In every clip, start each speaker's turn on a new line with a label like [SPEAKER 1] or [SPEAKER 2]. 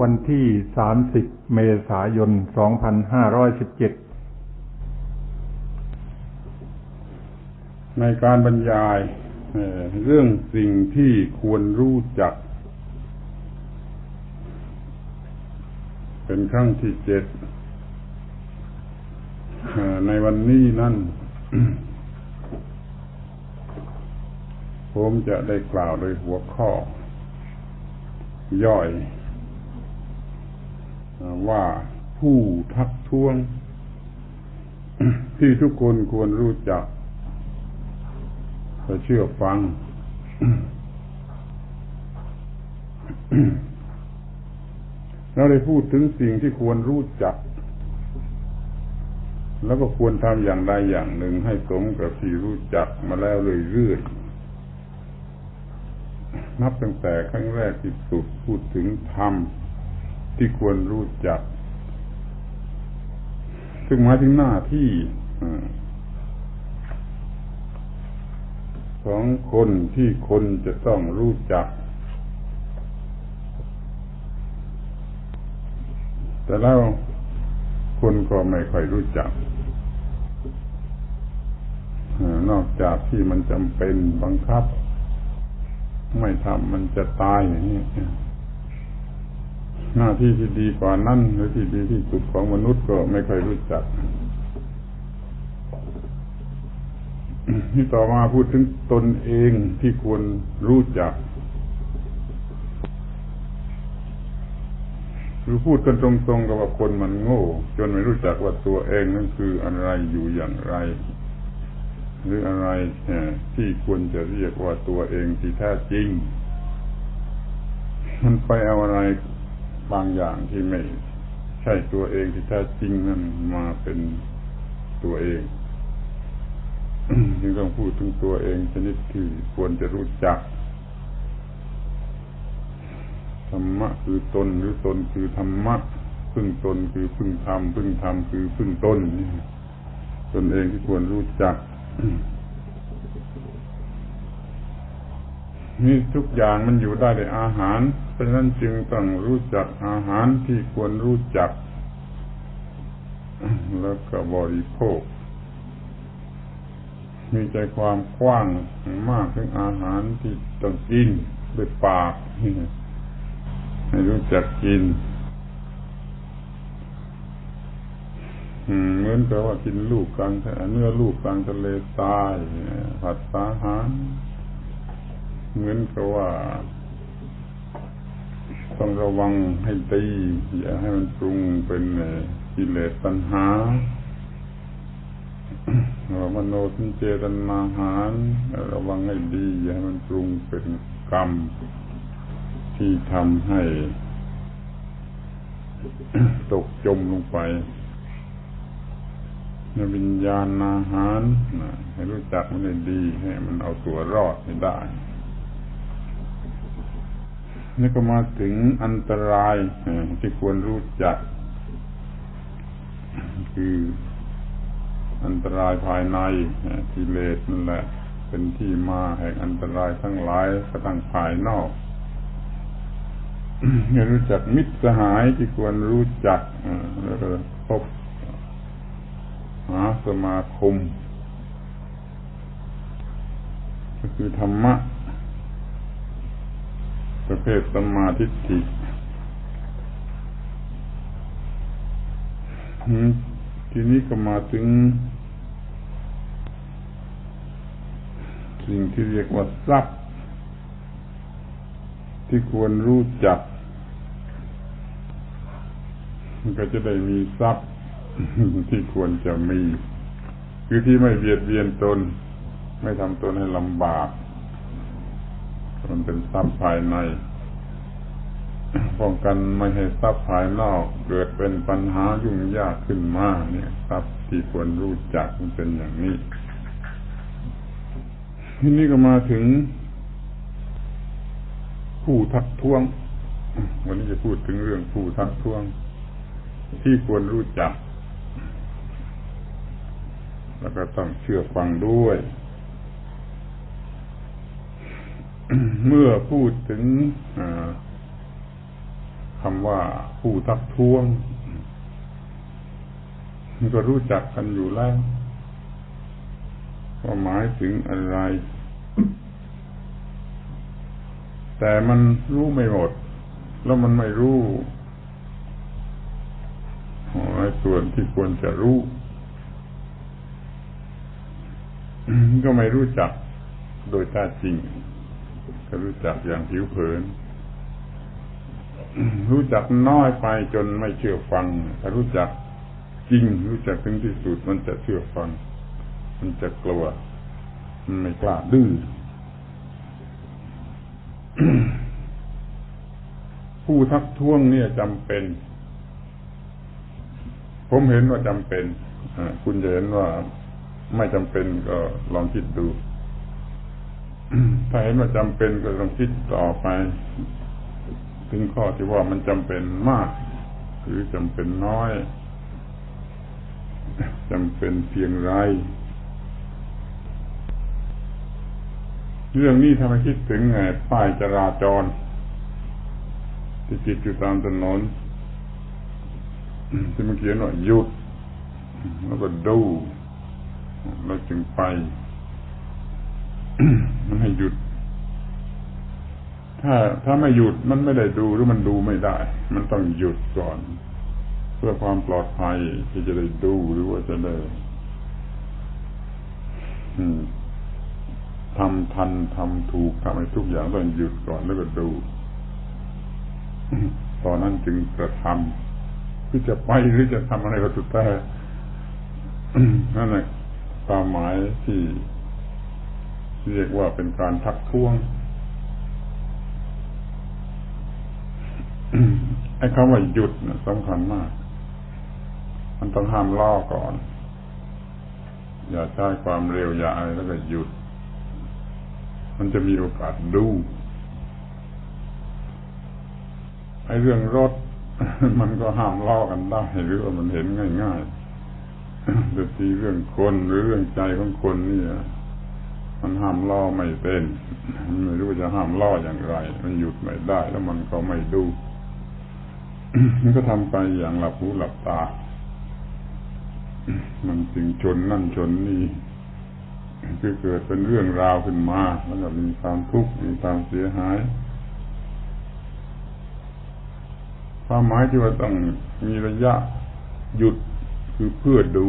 [SPEAKER 1] วันที่ 30 เมษายน 2517
[SPEAKER 2] ในการบรรยาย เรื่องสิ่งที่ควรรู้จัก เป็นครั้งที่เจ็ด ในวันนี้นั่น ผมจะได้กล่าวโดยหัวข้อ ย่อยว่าผู้ทักท้วง ที่ทุกคนควรรู้จักจะเชื่อฟัง เราได้พูดถึงสิ่งที่ควรรู้จัก แล้วก็ควรทำอย่างใดอย่างหนึ่งให้สมกับที่รู้จักมาแล้วเรื่อยๆ นับตั้งแต่ครั้งแรกที่สุดพูดถึงธรรมที่ควรรู้จัก ซึ่งหมายถึงหน้าที่ของคนที่คนจะต้องรู้จัก แต่แล้วคนก็ไม่ค่อยรู้จักนอกจากที่มันจำเป็นบังคับ ไม่ทำมันจะตายอย่างนี้หน้าที่ที่ดีกว่านั้นหรือที่ดีที่สุดของมนุษย์ก็ไม่เคยรู้จักที่ต่อมาพูดถึงตนเองที่ควรรู้จักหรือพูดกันตรงๆกับว่าคนมันโง่ จนไม่รู้จักว่าตัวเองนั่นคืออะไรอยู่อย่างไร หรืออะไรที่ควรจะเรียกว่าตัวเองที่แท้จริง มันไปเอาอะไรบางอย่างที่ไม่ใช่ตัวเองที่แท้จริงนั่นมาเป็นตัวเองจึงต้องพูดถึงตัวเองชนิดที่ควรจะรู้จักธรรมะคือตนหรือตนคือธรรมะพึ่งตนคือพึ่งธรรมพึ่งธรรมคือพึ่งตนตนเองที่ควรรู้จัก นี่ทุกอย่างมันอยู่ได้ในอาหาร เพราะฉะนั้นจึงต้องรู้จักอาหารที่ควรรู้จัก แล้วก็บริโภค มีใจความกว้างมากถึงอาหารที่ต้องกินด้วยปากให้รู้จักกิน เหมือนกับว่ากินลูกกลางเนื้อลูกกลางทะเลทรายผัดสาหารเหมือนกับว่าต้องระวังให้ดีอย่าให้มันปรุงเป็นกิเลสตัณหามโนทิเจตันมาหารระวังให้ดีอย่าให้มันปรุงเป็นกรรม ที่ทำให้ ตกจมลงไป วิญญาณอาหารให้รู้จักมันให้ดี ให้มันเอาตัวรอดให้ได้ นี่ก็มาถึงอันตรายที่ควรรู้จัก คืออันตรายภายในกิเลสนั่นแหละ เป็นที่มาแห่งอันตรายทั้งหลายกระทั่งภายนอกให้รู้จักมิตรสหายที่ควรรู้จักแล้วก็พบ สมาคม ก็คือธรรมะ ประเภทสมาธิิทีนี้ก็มาถึง สิ่งที่เรียกว่าทรัพย์ ที่ควรรู้จัก ก็จะได้มีทรัพย์ที่ควรจะมี คือที่ไม่เบียดเบียนตน ไม่ทำตนให้ลำบากมันเป็นทรัพย์ภายในป้องกันไม่ให้ทรัพย์ภายนอกเกิดเป็นปัญหายุ่งยากขึ้นมาเนี่ยทรัพย์ที่ควรรู้จักมันเป็นอย่างนี้ ทีนี้ก็มาถึง ผู้ทักท้วง วันนี้จะพูดถึงเรื่องผู้ทักท้วง ที่ควรรู้จัก แล้วก็ต้องเชื่อฟังด้วย เมื่อพูดถึงคำว่าผู้ทักท้วงก็รู้จักกันอยู่แล้วว่าหมายถึงอะไร แต่มันรู้ไม่หมด แล้วมันไม่รู้ไอ้ส่วนที่ควรจะรู้ ก็ไม่รู้จักโดยแท้จริง ก็รู้จักอย่างผิวเผิน รู้จักน้อยไปจนไม่เชื่อฟัง ถ้ารู้จักจริง รู้จักถึงที่สุดมันจะเชื่อฟัง มันจะกลัว มันไม่กล้าดื้อผู้ทักท้วงเนี่ยจำเป็น ผมเห็นว่าจำเป็นคุณจะเห็นว่า ไม่จำเป็นก็ลองคิดดูถ้าเห็นว่าจำเป็นก็ลองคิดต่อไป ถึงข้อที่ว่ามันจำเป็นมาก หรือจำเป็นน้อยจำเป็นเพียงไร เรื่องนี้ทำให้คิดถึงไงป้ายจราจร ที่ติดอยู่ตามถนนที่มันเขียนว่าหยุด แล้วก็ดู แล้วจึงไปมันให้หยุด ถ้าถ้าไม่หยุดมันไม่ได้ดูหรือมันดูไม่ได้ มันต้องหยุดก่อน เพื่อความปลอดภัยที่จะได้ดูหรือว่าจะได้อืมทำทันทำถูกทำให้ทุกอย่างต้องหยุดก่อนแล้วก็ดูตอนนั้นจึงกระทำคือจะไปหรือจะทำอะไรก็สุดแต่นั่นแหละ ความหมายที่เรียกว่าเป็นการทักท้วงไอ้คำว่าหยุดนะสำคัญมาก มันต้องห้ามล่อก่อน อย่าใช้ความเร็วอย่าอะไรแล้วก็หยุด มันจะมีโอกาสดูไอ้เรื่องรถ มันก็ห้ามล่อกันได้หรือว่ามันเห็นง่ายๆ แต่ทีเรื่องคนหรือเรื่องใจของคนนี่มันห้ามล่อไม่เป็นมันไม่รู้จะห้ามล่ออย่างไร มันหยุดไม่ได้ แล้วมันก็ไม่ดูมันก็ทำไปอย่างหลับหูหลับตา มันจึงชนนั่นชนนี่คือเกิดเป็นเรื่องราวขึ้นมาแล้วก็มีความทุกข์มีความเสียหายความหมายที่ว่าต้องมีระยะหยุด คือเพื่อดู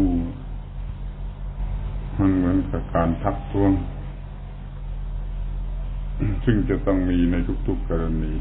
[SPEAKER 2] มันเหมือนกับการทักท้วง ซึ่งจะต้องมีในทุกๆกรณี